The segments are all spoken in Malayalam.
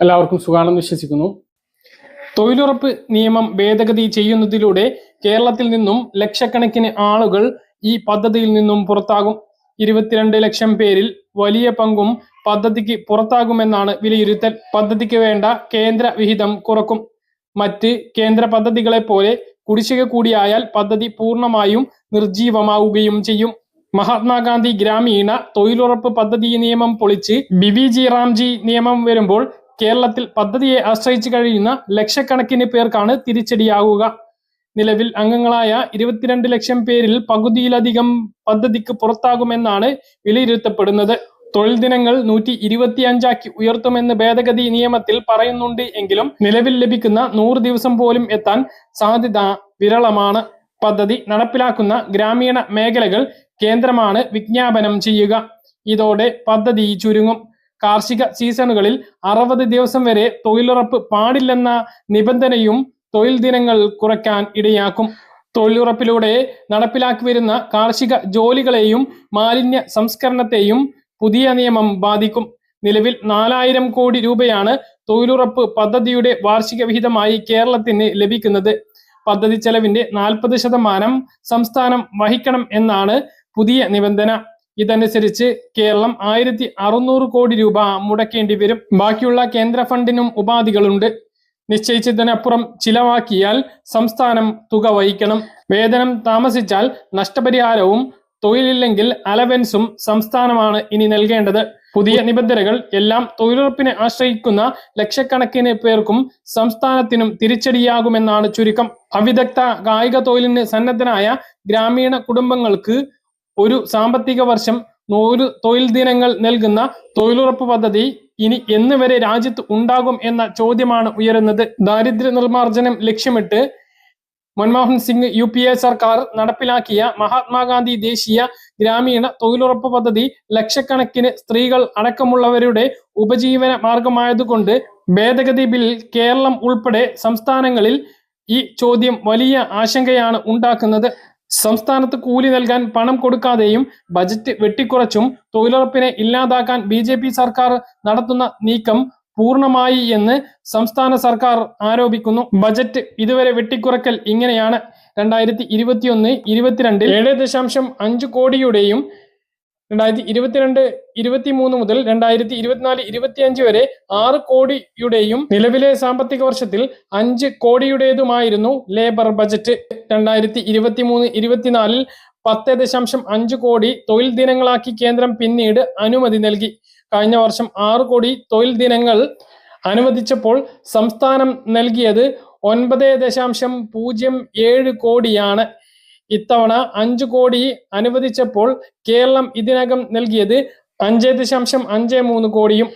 എല്ലാവർക്കും സുഖാണെന്ന് വിശ്വസിക്കുന്നു. തൊഴിലുറപ്പ് നിയമം ഭേദഗതി ചെയ്യുന്നതിലൂടെ കേരളത്തിൽ നിന്നും ലക്ഷക്കണക്കിന് ആളുകൾ ഈ പദ്ധതിയിൽ നിന്നും പുറത്താകും. ഇരുപത്തിരണ്ട് ലക്ഷം പേരിൽ വലിയ പങ്കും പദ്ധതിക്ക് പുറത്താകുമെന്നാണ് വിലയിരുത്തൽ. പദ്ധതിക്ക് വേണ്ട കേന്ദ്ര വിഹിതം കുറക്കും. മറ്റ് കേന്ദ്ര പദ്ധതികളെ പോലെ കുടിശ്ശിക കൂടിയായാൽ പദ്ധതി പൂർണമായും നിർജീവമാവുകയും ചെയ്യും. മഹാത്മാഗാന്ധി ഗ്രാമീണ തൊഴിലുറപ്പ് പദ്ധതി നിയമം പൊളിച്ച് ബിബി ജി റാംജി നിയമം വരുമ്പോൾ കേരളത്തിൽ പദ്ധതിയെ ആശ്രയിച്ചു കഴിയുന്ന ലക്ഷക്കണക്കിന് പേർക്കാണ് തിരിച്ചടിയാകുക നിലവിൽ അംഗങ്ങളായ ഇരുപത്തിരണ്ട് ലക്ഷം പേരിൽ പകുതിയിലധികം പദ്ധതിക്ക് പുറത്താകുമെന്നാണ് വിലയിരുത്തപ്പെടുന്നത്. തൊഴിൽ ദിനങ്ങൾ നൂറ്റി ഇരുപത്തിയഞ്ചാക്കി ഉയർത്തുമെന്ന് ഭേദഗതി നിയമത്തിൽ പറയുന്നുണ്ട് എങ്കിലും നിലവിൽ ലഭിക്കുന്ന നൂറ് ദിവസം പോലും എത്താൻ സാധ്യത വിരളമാണ്. പദ്ധതി നടപ്പിലാക്കുന്ന ഗ്രാമീണ മേഖലകൾ കേന്ദ്രമാണ് വിജ്ഞാപനം ചെയ്യുക. ഇതോടെ പദ്ധതി ചുരുങ്ങും. കാർഷിക സീസണുകളിൽ അറുപത് ദിവസം വരെ തൊഴിലുറപ്പ് പാടില്ലെന്ന നിബന്ധനയും തൊഴിൽ ദിനങ്ങൾ കുറയ്ക്കാൻ ഇടയാക്കും. തൊഴിലുറപ്പിലൂടെ നടപ്പിലാക്കി വരുന്ന കാർഷിക ജോലികളെയും മാലിന്യ സംസ്കരണത്തെയും പുതിയ നിയമം ബാധിക്കും. നിലവിൽ നാലായിരം കോടി രൂപയാണ് തൊഴിലുറപ്പ് പദ്ധതിയുടെ വാർഷിക വിഹിതമായി കേരളത്തിന് ലഭിക്കുന്നത്. പദ്ധതി ചെലവിന്റെ നാൽപ്പത് ശതമാനം സംസ്ഥാനം വഹിക്കണം എന്നാണ് പുതിയ നിബന്ധന. ഇതനുസരിച്ച് കേരളം ആയിരത്തി അറുന്നൂറ് കോടി രൂപ മുടക്കേണ്ടി വരും. ബാക്കിയുള്ള കേന്ദ്ര ഫണ്ടിനും ഉപാധികളുണ്ട്. നിശ്ചയിച്ചതിനപ്പുറം ചിലവാക്കിയാൽ സംസ്ഥാനം തുക വഹിക്കണം. വേതനം താമസിച്ചാൽ നഷ്ടപരിഹാരവും തൊഴിലില്ലെങ്കിൽ അലവൻസും സംസ്ഥാനമാണ് ഇനി നൽകേണ്ടത്. പുതിയ നിബന്ധനകൾ എല്ലാം തൊഴിലുറപ്പിനെ ആശ്രയിക്കുന്ന ലക്ഷക്കണക്കിന് പേർക്കും സംസ്ഥാനത്തിനും തിരിച്ചടിയാകുമെന്നാണ് ചുരുക്കം. അവിദഗ്ധ കായിക തൊഴിലിന് സന്നദ്ധനായ ഗ്രാമീണ കുടുംബങ്ങൾക്ക് ഒരു സാമ്പത്തിക വർഷം നൂറ് തൊഴിൽ ദിനങ്ങൾ നൽകുന്ന തൊഴിലുറപ്പ് പദ്ധതി ഇനി എന്ന് വരെ രാജ്യത്ത് ഉണ്ടാകും എന്ന ചോദ്യമാണ് ഉയരുന്നത്. ദാരിദ്ര്യ നിർമ്മാർജനം ലക്ഷ്യമിട്ട് Manmohan Singh U P A സർക്കാർ നടപ്പിലാക്കിയ മഹാത്മാഗാന്ധി ദേശീയ ഗ്രാമീണ തൊഴിലുറപ്പ് പദ്ധതി ലക്ഷക്കണക്കിന് സ്ത്രീകൾ അടക്കമുള്ളവരുടെ ഉപജീവന മാർഗമായതുകൊണ്ട് ഭേദഗതി ബിൽ കേരളം ഉൾപ്പെടെ സംസ്ഥാനങ്ങളിൽ ഈ ചോദ്യം വലിയ ആശങ്കയാണ് ഉണ്ടാക്കുന്നത്. സംസ്ഥാനത്ത് കൂലി നൽകാൻ പണം കൊടുക്കാതെയും ബജറ്റ് വെട്ടിക്കുറച്ചും തൊഴിലുറപ്പിനെ ഇല്ലാതാക്കാൻ ബി ജെ പി സർക്കാർ നടത്തുന്ന നീക്കം പൂർണമായി എന്ന് സംസ്ഥാന സർക്കാർ ആരോപിക്കുന്നു. ബജറ്റ് ഇതുവരെ വെട്ടിക്കുറക്കൽ ഇങ്ങനെയാണ്. രണ്ടായിരത്തി ഇരുപത്തിയൊന്ന് ഇരുപത്തിരണ്ടിൽ ഏഴ് ദശാംശം അഞ്ച് കോടിയുടെയും രണ്ടായിരത്തി ഇരുപത്തിരണ്ട് ഇരുപത്തി മൂന്ന് മുതൽ രണ്ടായിരത്തി ഇരുപത്തിനാല് ഇരുപത്തിയഞ്ച് വരെ ആറ് കോടിയുടെയും നിലവിലെ സാമ്പത്തിക വർഷത്തിൽ അഞ്ച് കോടിയുടേതുമായിരുന്നു ലേബർ ബജറ്റ് രണ്ടായിരത്തി ഇരുപത്തി മൂന്ന് ഇരുപത്തിനാലിൽ പത്ത് ദശാംശം അഞ്ച് കോടി തൊഴിൽ ദിനങ്ങളാക്കി കേന്ദ്രം പിന്നീട് അനുമതി നൽകി. കഴിഞ്ഞ വർഷം ആറ് കോടി തൊഴിൽ ദിനങ്ങൾ അനുവദിച്ചപ്പോൾ സംസ്ഥാനം നൽകിയത് ഒൻപത് ദശാംശം പൂജ്യം ഏഴ് കോടിയാണ്. ഇത്തവണ അഞ്ചു കോടി അനുവദിച്ചപ്പോൾ കേരളം ഇതിനകം നൽകിയത് അഞ്ച് ദശാംശം അഞ്ച് മൂന്ന് കോടിയും.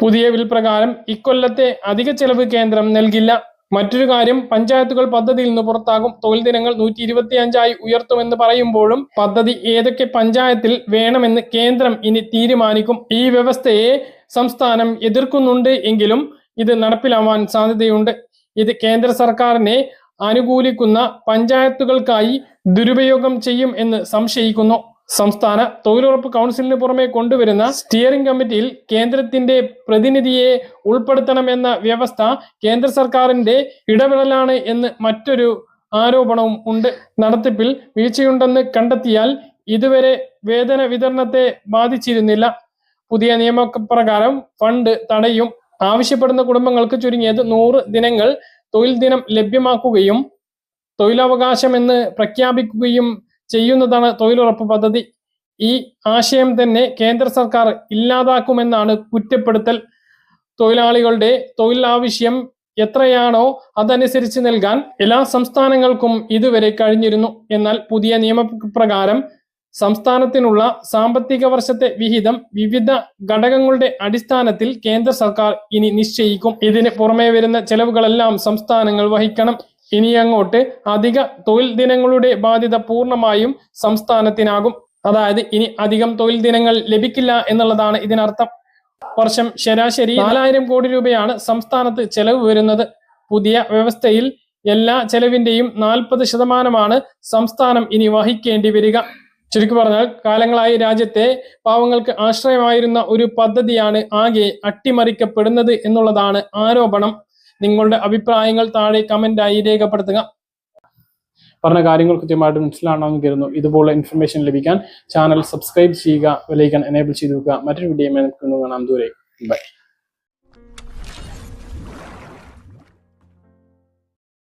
പുതിയ വിൽപ്രകാരം ഇക്കൊല്ലത്തെ അധിക ചെലവ് കേന്ദ്രം നൽകില്ല. മറ്റൊരു കാര്യം പഞ്ചായത്തുകൾ പദ്ധതിയിൽ നിന്ന് പുറത്താകും. തൊഴിൽ ദിനങ്ങൾ നൂറ്റി ഇരുപത്തി അഞ്ചായി ഉയർത്തുമെന്ന് പറയുമ്പോഴും പദ്ധതി ഏതൊക്കെ പഞ്ചായത്തിൽ വേണമെന്ന് കേന്ദ്രം ഇനി തീരുമാനിക്കും. ഈ വ്യവസ്ഥയെ സംസ്ഥാനം എതിർക്കുന്നുണ്ട് എങ്കിലും ഇത് നടപ്പിലാവാൻ സാധ്യതയുണ്ട്. ഇത് കേന്ദ്ര സർക്കാരിനെ അനുകൂലിക്കുന്ന പഞ്ചായത്തുകൾക്കായി ദുരുപയോഗം ചെയ്യും എന്ന് സംശയിക്കുന്നു. സംസ്ഥാന തൊഴിലുറപ്പ് കൗൺസിലിന് പുറമെ കൊണ്ടുവരുന്ന സ്റ്റിയറിംഗ് കമ്മിറ്റിയിൽ കേന്ദ്രത്തിന്റെ പ്രതിനിധിയെ ഉൾപ്പെടുത്തണമെന്ന വ്യവസ്ഥ കേന്ദ്ര സർക്കാരിന്റെ ഇടപെടലാണ് എന്ന് മറ്റൊരു ആരോപണവും ഉണ്ട്. നടത്തിപ്പിൽ വീഴ്ചയുണ്ടെന്ന് കണ്ടെത്തിയാൽ ഇതുവരെ വേതന വിതരണത്തെ ബാധിച്ചിരുന്നില്ല. പുതിയ നിയമപ്രകാരം ഫണ്ട് തടയും. ആവശ്യപ്പെടുന്ന കുടുംബങ്ങൾക്ക് ചുരുങ്ങിയത് നൂറ് ദിനങ്ങൾ തൊഴിൽ ദിനം ലഭ്യമാക്കുകയും തൊഴിലവകാശം എന്ന് പ്രഖ്യാപിക്കുകയും ചെയ്യുന്നതാണ് തൊഴിലുറപ്പ് പദ്ധതി. ഈ ആശയം തന്നെ കേന്ദ്ര സർക്കാർ ഇല്ലാതാക്കുമെന്നാണ് കുറ്റപ്പെടുത്തൽ. തൊഴിലാളികളുടെ തൊഴിൽ ആവശ്യം എത്രയാണോ അതനുസരിച്ച് നൽകാൻ എല്ലാ സംസ്ഥാനങ്ങൾക്കും ഇതുവരെ കഴിഞ്ഞിരുന്നു. എന്നാൽ പുതിയ നിയമപ്രകാരം സംസ്ഥാനത്തിനുള്ള സാമ്പത്തിക വർഷത്തെ വിഹിതം വിവിധ ഘടകങ്ങളുടെ അടിസ്ഥാനത്തിൽ കേന്ദ്ര സർക്കാർ ഇനി നിശ്ചയിക്കും. ഇതിന് പുറമെ വരുന്ന ചെലവുകളെല്ലാം സംസ്ഥാനങ്ങൾ വഹിക്കണം. ഇനി അങ്ങോട്ട് അധിക തൊഴിൽ ദിനങ്ങളുടെ ബാധ്യത പൂർണമായും സംസ്ഥാനത്തിനാകും. അതായത് ഇനി അധികം തൊഴിൽ ദിനങ്ങൾ ലഭിക്കില്ല എന്നുള്ളതാണ് ഇതിനർത്ഥം. വർഷം ശരാശരി നാലായിരം കോടി രൂപയാണ് സംസ്ഥാനത്ത് ചെലവ് വരുന്നത്. പുതിയ വ്യവസ്ഥയിൽ എല്ലാ ചെലവിന്റെയും നാൽപ്പത് ശതമാനമാണ് സംസ്ഥാനം ഇനി വഹിക്കേണ്ടി വരിക. ചുരുക്കി പറഞ്ഞാൽ കാലങ്ങളായി രാജ്യത്തെ പാവങ്ങൾക്ക് ആശ്രയമായിരുന്ന ഒരു പദ്ധതിയാണ് ആകെ അട്ടിമറിക്കപ്പെടുന്നത് എന്നുള്ളതാണ് ആരോപണം. നിങ്ങളുടെ അഭിപ്രായങ്ങൾ താഴെ കമന്റായി രേഖപ്പെടുത്തുക. പറഞ്ഞ കാര്യങ്ങൾ കൃത്യമായിട്ട് മനസ്സിലാണെന്ന് കരുതുന്നു. ഇതുപോലെ ഇൻഫർമേഷൻ ലഭിക്കാൻ ചാനൽ സബ്സ്ക്രൈബ് ചെയ്യുക വിലയിക്കാൻ എനേബിൾ ചെയ്തു വെക്കുക. മറ്റൊരു വീഡിയോ കാണാം. ദൂരെ ബൈ